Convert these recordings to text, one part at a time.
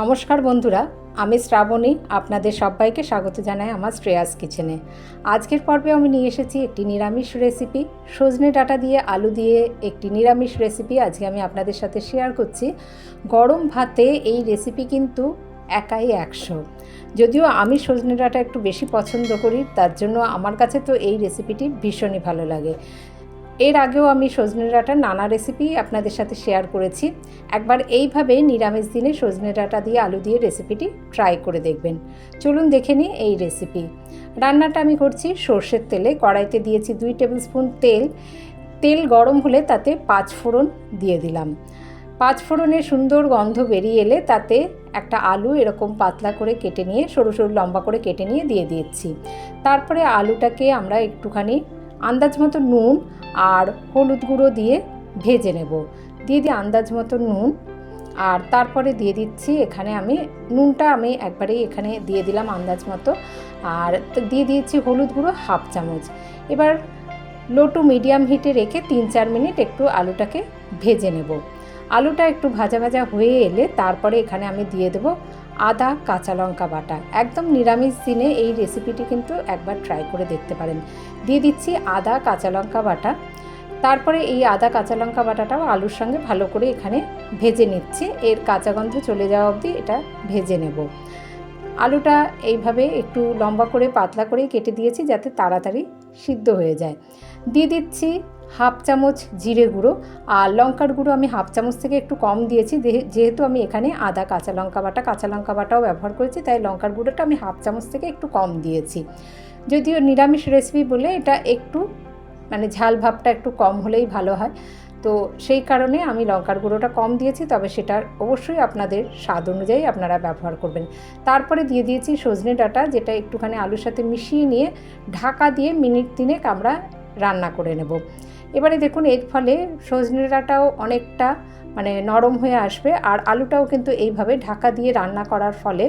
নমস্কার বন্ধুরা, আমি শ্রাবণী, আপনাদের সবাইকে স্বাগত জানাই আমার শ্রেয়াস কিচেনে। আজকের পর্বে আমি নিয়ে এসেছি একটি নিরামিষ রেসিপি। সজনে ডাটা দিয়ে আলু দিয়ে একটি নিরামিষ রেসিপি আজকে আমি আপনাদের সাথে শেয়ার করছি। গরম ভাতে এই রেসিপি কিন্তু একাই একশো। যদিও আমি সজনে ডাটা একটু বেশি পছন্দ করি, তার জন্য আমার কাছে তো এই রেসিপিটি ভীষণই ভালো লাগে। এর আগেও আমি সজনে ডাঁটার নানা রেসিপি আপনাদের সাথে শেয়ার করেছি। একবার এইভাবে নিরামিষ দিনে সজনে ডাঁটা দিয়ে আলু দিয়ে রেসিপিটি ট্রাই করে দেখবেন। চলুন দেখে নিই এই রেসিপি রান্নাটা আমি করছি সর্ষের তেলে। কড়াইতে দিয়েছি দুই টেবিল স্পুন তেল। তেল গরম হলে তাতে পাঁচ ফোড়ন দিয়ে দিলাম। পাঁচ ফোড়নের সুন্দর গন্ধ বেরিয়ে এলে তাতে একটা আলু এরকম পাতলা করে কেটে নিয়ে, সরু সরু লম্বা করে কেটে নিয়ে দিয়ে দিচ্ছি তারপরে আলুটাকে আমরা একটুখানি আন্দাজ মতো নুন আর হলুদ গুঁড়ো দিয়ে ভেজে নেব। দিয়ে দিয়ে আন্দাজ মতো নুন। আর তারপরে দিয়ে দিচ্ছি এখানে আমি নুনটা আমি একবারেই এখানে দিয়ে দিলাম আন্দাজ মতো। আর দিয়ে দিয়েছি হলুদ গুঁড়ো হাফ চামচ। এবার লো টু মিডিয়াম হিটে রেখে তিন চার মিনিট একটু আলুটাকে ভেজে নেব। আলুটা একটু ভাজা ভাজা হয়ে এলে তারপরে এখানে আমি দিয়ে দেবো আদা, কাঁচা লঙ্কা বাটা। একদম নিরামিষ দিনে এই রেসিপিটি কিন্তু একবার ট্রাই করে দেখতে পারেন। দিয়ে দিচ্ছি আদা, কাঁচা লঙ্কা বাটা। তারপরে এই আদা, কাঁচা লঙ্কা বাটাটাও আলুর সঙ্গে ভালো করে এখানে ভেজে নিচ্ছি। এর কাঁচা গন্ধ চলে যাওয়া অবধি এটা ভেজে নেব। আলুটা এইভাবে একটু লম্বা করে, পাতলা করে কেটে দিয়েছি যাতে তাড়াতাড়ি সিদ্ধ হয়ে যায়। দিয়ে দিচ্ছি হাফ চামচ জিরে গুঁড়ো আর লঙ্কার গুঁড়ো আমি হাফ চামচ থেকে একটু কম দিয়েছি যেহেতু আমি এখানে আদা, কাঁচা লঙ্কা বাটা, কাঁচা লঙ্কা বাটাও ব্যবহার করেছি, তাই লঙ্কার গুঁড়োটা আমি হাফ চামচ থেকে একটু কম দিয়েছি। যদিও নিরামিষ রেসিপি বলে এটা একটু মানে ঝাল ভাবটা একটু কম হলেই ভালো হয়। তো সেই কারণে আমি লঙ্কার গুঁড়োটা কম দিয়েছি, তবে সেটা অবশ্যই আপনাদের স্বাদ অনুযায়ী আপনারা ব্যবহার করবেন। তারপরে দিয়ে দিয়েছি সজনে ডাঁটা, যেটা একটুখানি আলুর সাথে মিশিয়ে নিয়ে ঢাকা দিয়ে মিনিট তিনেক আমরা রান্না করে নেব। এবারে দেখুন, এর ফলে সজনে ডাঁটাও অনেকটা মানে নরম হয়ে আসবে আর আলুটাও কিন্তু এইভাবে ঢাকা দিয়ে রান্না করার ফলে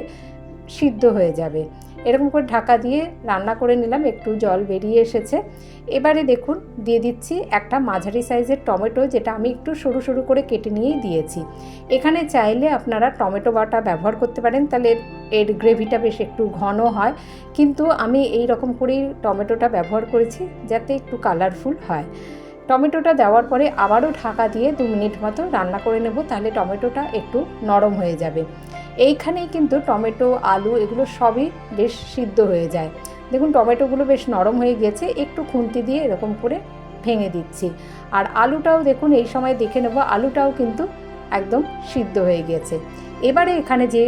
সিদ্ধ হয়ে যাবে। এরকম করে ঢাকা দিয়ে রান্না করে নিলাম, একটু জল বেরিয়ে এসেছে। এবারে দেখুন, দিয়ে দিচ্ছি একটা মাঝারি সাইজের টমেটো, যেটা আমি একটু সরু সরু করে কেটে নিয়েই দিয়েছি। এখানে চাইলে আপনারা টমেটো বাটা ব্যবহার করতে পারেন, তাহলে এর গ্রেভিটা বেশ একটু ঘন হয়। কিন্তু আমি এই রকম করেই টমেটোটা ব্যবহার করেছি, যাতে একটু কালারফুল হয়। টমেটোটা দেওয়ার পরে আবারও ঢাকা দিয়ে দু মিনিট মতো রান্না করে নেব, তাহলে টমেটোটা একটু নরম হয়ে যাবে। এইখানেই কিন্তু টমেটো, আলু এগুলো সবই বেশ সিদ্ধ হয়ে যায়। দেখুন, টমেটোগুলো বেশ নরম হয়ে গিয়েছে, একটু খুন্তি দিয়ে এরকম করে ভেঙে দিচ্ছি। আর আলুটাও দেখুন, এই সময় দেখে নেব, আলুটাও কিন্তু একদম সিদ্ধ হয়ে গিয়েছে। এবারে এখানে যে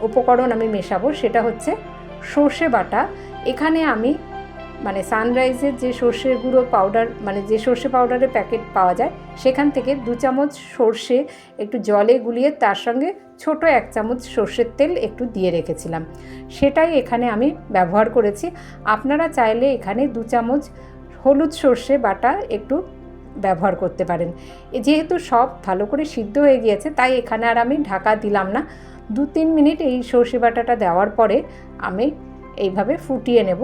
উপকরণ আমি মেশাবো, সেটা হচ্ছে সর্ষে বাটা। এখানে আমি মানে সানরাইজের যে সর্ষে গুঁড়ো পাউডার মানে যে সর্ষে পাউডারের প্যাকেট পাওয়া যায়, সেখান থেকে দু চামচ সর্ষে একটু জলে গুলিয়ে তার সঙ্গে ছোট এক চামচ সর্ষের তেল একটু দিয়ে রেখেছিলাম। সেটাই এখানে আমি ব্যবহার করেছি। আপনারা চাইলে এখানে দু চামচ হলুদ সর্ষে বাটা একটু ব্যবহার করতে পারেন। যেহেতু সব ভালো করে সিদ্ধ হয়ে গিয়েছে, তাই এখানে আর আমি ঢাকা দিলাম না। দু তিন মিনিট এই সর্ষে বাটাটা দেওয়ার পরে আমি এইভাবে ফুটিয়ে নেব।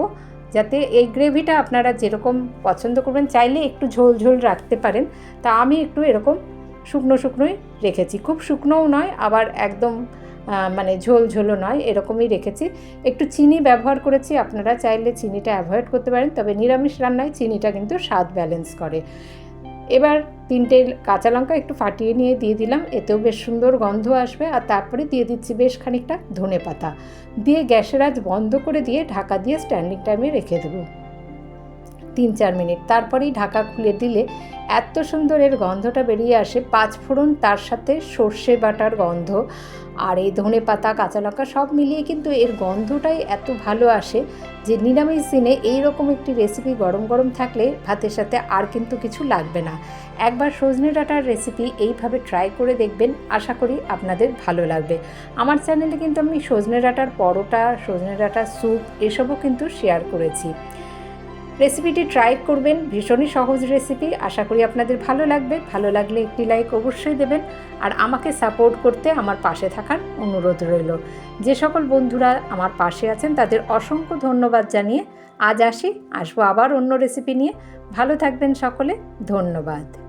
যাতে এই গ্রেভিটা আপনারা যেরকম পছন্দ করবেন, চাইলে একটু ঝোল ঝোল রাখতে পারেন। তা আমি একটু এরকম শুকনো শুকনোই রেখেছি। খুব শুকনোও নয়, আবার একদম মানে ঝোল ঝোলও নয়, এরকমই রেখেছি। একটু চিনি ব্যবহার করেছি, আপনারা চাইলে চিনিটা অ্যাভয়েড করতে পারেন, তবে নিরামিষ রান্নায় চিনিটা কিন্তু স্বাদ ব্যালেন্স করে। এবার তিনটে কাঁচা লঙ্কা একটু ফাটিয়ে নিয়ে দিয়ে দিলাম, এতেও বেশ সুন্দর গন্ধ আসবে। আর তারপরে দিয়ে দিচ্ছি বেশ খানিকটা ধনে পাতা। দিয়ে গ্যাসের আজ বন্ধ করে দিয়ে ঢাকা দিয়ে স্ট্যান্ডিং টাইমে রেখে দেবো। তিন চার মিনিট। তারপরেই ঢাকা খুলে দিলে এত সুন্দর এর গন্ধটা বেরিয়ে আসে। পাঁচ ফোড়ন তার সাথে সর্ষে বাটার গন্ধ আর এই ধনে পাতা, কাঁচা লঙ্কা সব মিলিয়ে কিন্তু এর গন্ধটাই এত ভালো আসে যে নিরামিষ দিনে এইরকম একটি রেসিপি গরম গরম থাকলে ভাতের সাথে আর কিন্তু কিছু লাগবে না। একবার সজনে ডাটার রেসিপি এইভাবে ট্রাই করে দেখবেন, আশা করি আপনাদের ভালো লাগবে। আমার চ্যানেলে কিন্তু আমি সজনে ডাটার পরোটা, সজনে ডাটার স্যুপ এসবও কিন্তু শেয়ার করেছি। রেসিপিটি ট্রাই করবেন, ভীষণই সহজ রেসিপি আশা করি আপনাদের ভালো লাগবে। ভালো লাগলে একটি লাইক অবশ্যই দেবেন, আর আমাকে সাপোর্ট করতে আমার পাশে থাকার অনুরোধ রইল। যে সকল বন্ধুরা আমার পাশে আছেন, তাদের অসংখ্য ধন্যবাদ জানিয়ে আজ আসি, আসব আবার অন্য রেসিপি নিয়ে। ভালো থাকবেন সকলে, ধন্যবাদ।